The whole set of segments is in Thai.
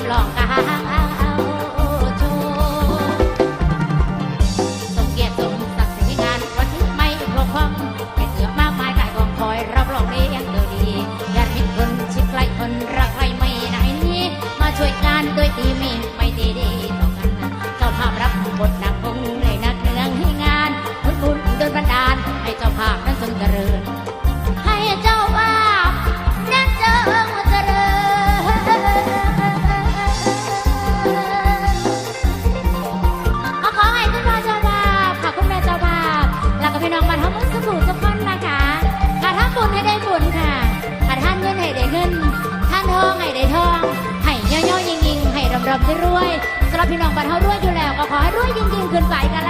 吃了。 ขึ้นไปกัน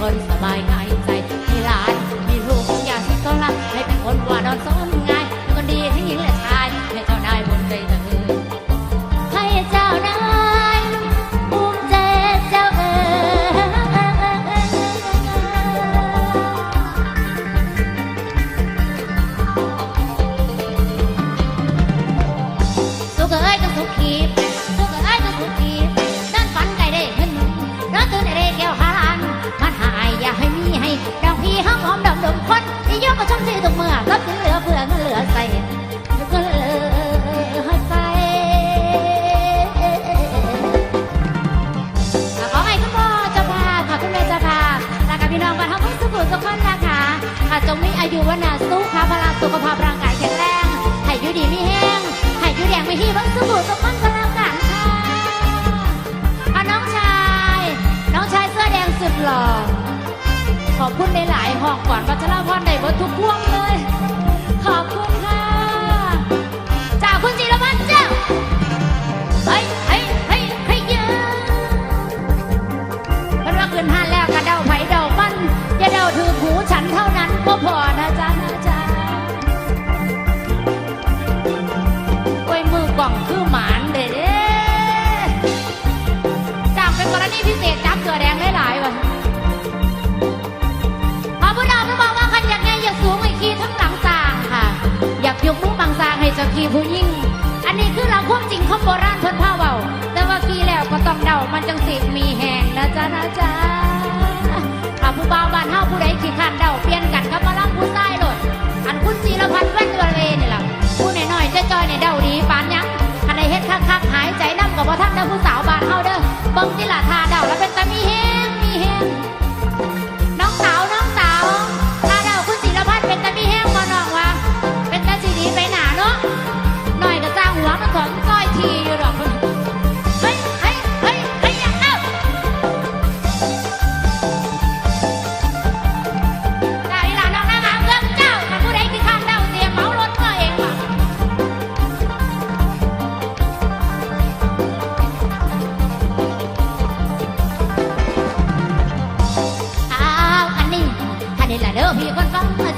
paroles, bye bye. อยู่ดีไม่แห้งหายอยู่แดงไม่ฮีบังสบู่สมมันก็แล้วกันค่ะเอาน้องชาย น้องชายเสื้อแดงสุดหล่อ ขอบคุณในหลายห้องก่อนวัชราพรในบททุกพวงเลย ขอบคุณค่ะ ก็กีผู้ยิ่ง อันนี้คือเราควบจริงของโบราณทนผ้าเบาแต่ว่ากีแล้วก็ต้องเดามันจังสิมีแหงนะจ๊ะนะจ๊ะข้าผู้บ่าวบ้านเฮาผู้ใดขี้ขันเดาเปลี่ยนกันก็มาลังผู้ชายโลดอันคุณจีรพันธ์แว่นเวเวนี่ล่ะผู้หน่อยๆจะจอยในเดาดีปานยังคันในเฮ็ดคักๆหายใจน้ำกับว่าท่านเด้อผู้สาวบ้านเฮาเด้อบังที่ละท่า my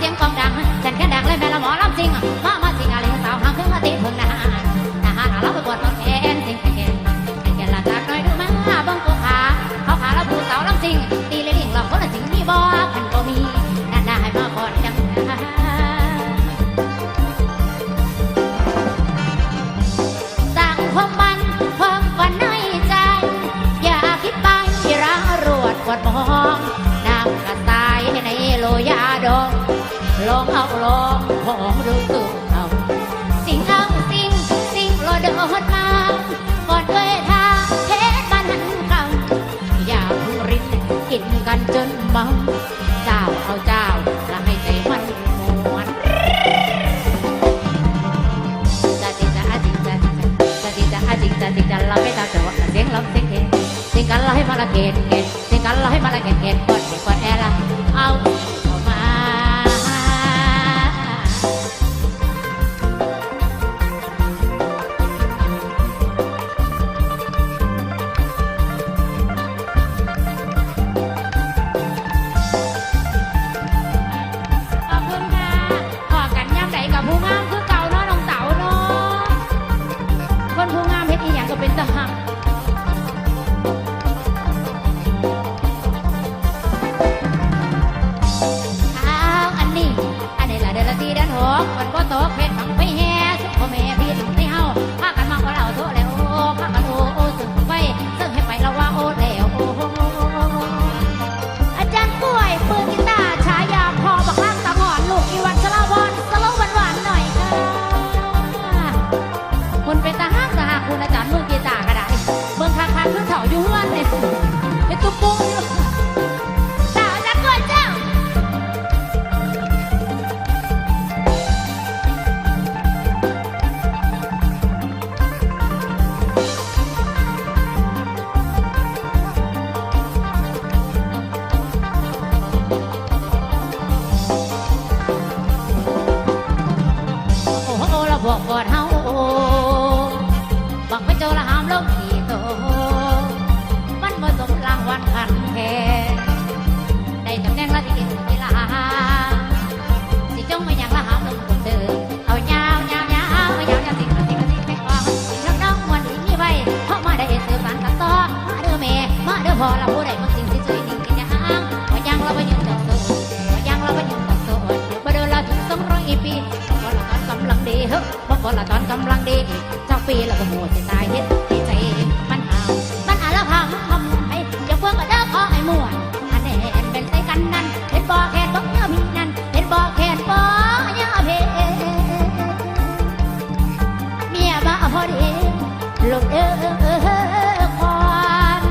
เกตเกตสิกันเราให้มาละเกตเกตกดเกตกดแอร์ละเอา เกำลังดีเฮ้บ่บ่ละตอนกำลังดีเจ้าปีแล้วก็หมดสิตายเฮ็ดให้ใจมันหาวมันอาละพังทำให้อย่าเพิ่งก็เด้อขอให้ม่วนอันแน่เป็นใจกันนั้นเห็นบ่แค่บ่เนื้อพี่นั้นเห็นบ่แค่บ่เนื้อเพเมียบ้าพอดีลูกเอ้อควัน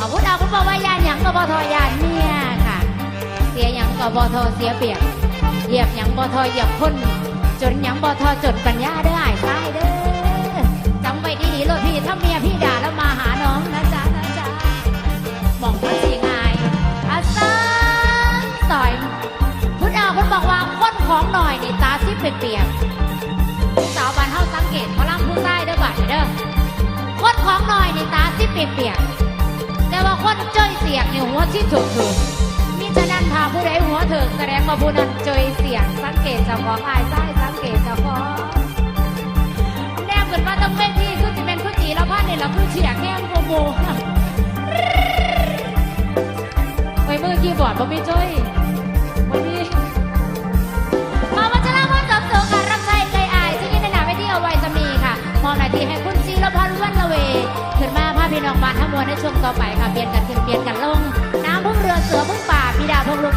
อาวุธอาวุธบอกว่ายานหยังกบ่ทอยานเมียค่ะ เสียหยังก็บ่ทอเสียเปียบ เหยียบยังบ่ทอเหยียบคน จนยังบ่ทอจนปัญญาเด้ออ้ซ้ายเด้อจำไว้ดีๆโลดพี่ถ้าเมียพี่ด่าแล้วมาหาน้องนะจ๊ะนะจ๊ะมองมันสิง่ายอาซังต่อยพุทธาคุณบอกว่าคนของหน่อยนี่ตาซิเปียกๆสาวบ้านเฮาสังเกตเขาล่ำผู้ใต้เด้อบัดเด้อคนของหน่อยนี่ตาซิเปียกๆแต่ว่าคนเจยเสียกนี่หัวที่ถูกถูก ฉะนั้นพาผู้ใดหัวเถิงแสดงว่าผู้นั้นเจยเสียงสังเกตเจ้าของอายใต้สังเกตเจ้าของแนบเกิดว่าต้องเป็นที่สุดจิเป็นคู่จีแล้วพันนี่เราคู่เฉียกแห้งโมโมไปเมือกี้บอดบ่มีจ้อย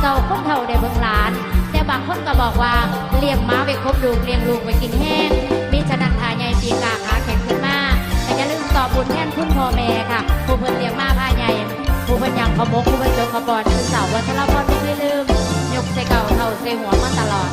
เกเต่าคนเท่าได้เบิ่งหลาน แต่บางคนก็บอกว่าเลี้ยงม้าไปคบดูเลี้ยงลูกไปกินแห้งมีฉะนันทาใหญ่ปีกาขาแข็งขึ้นมาแต่อย่าลืมตอบบุญแทนคุณพ่อแม่ค่ะ ผู้เพิ่นเลี้ยงมาพาใหญ่ผู้เพิ่นยังขโมกผู้เพิ่นจกขบอนคือเสาวัชรพลไม่เคยลืม ยกใส่เก่าเท่าใส่หัวมาตลอด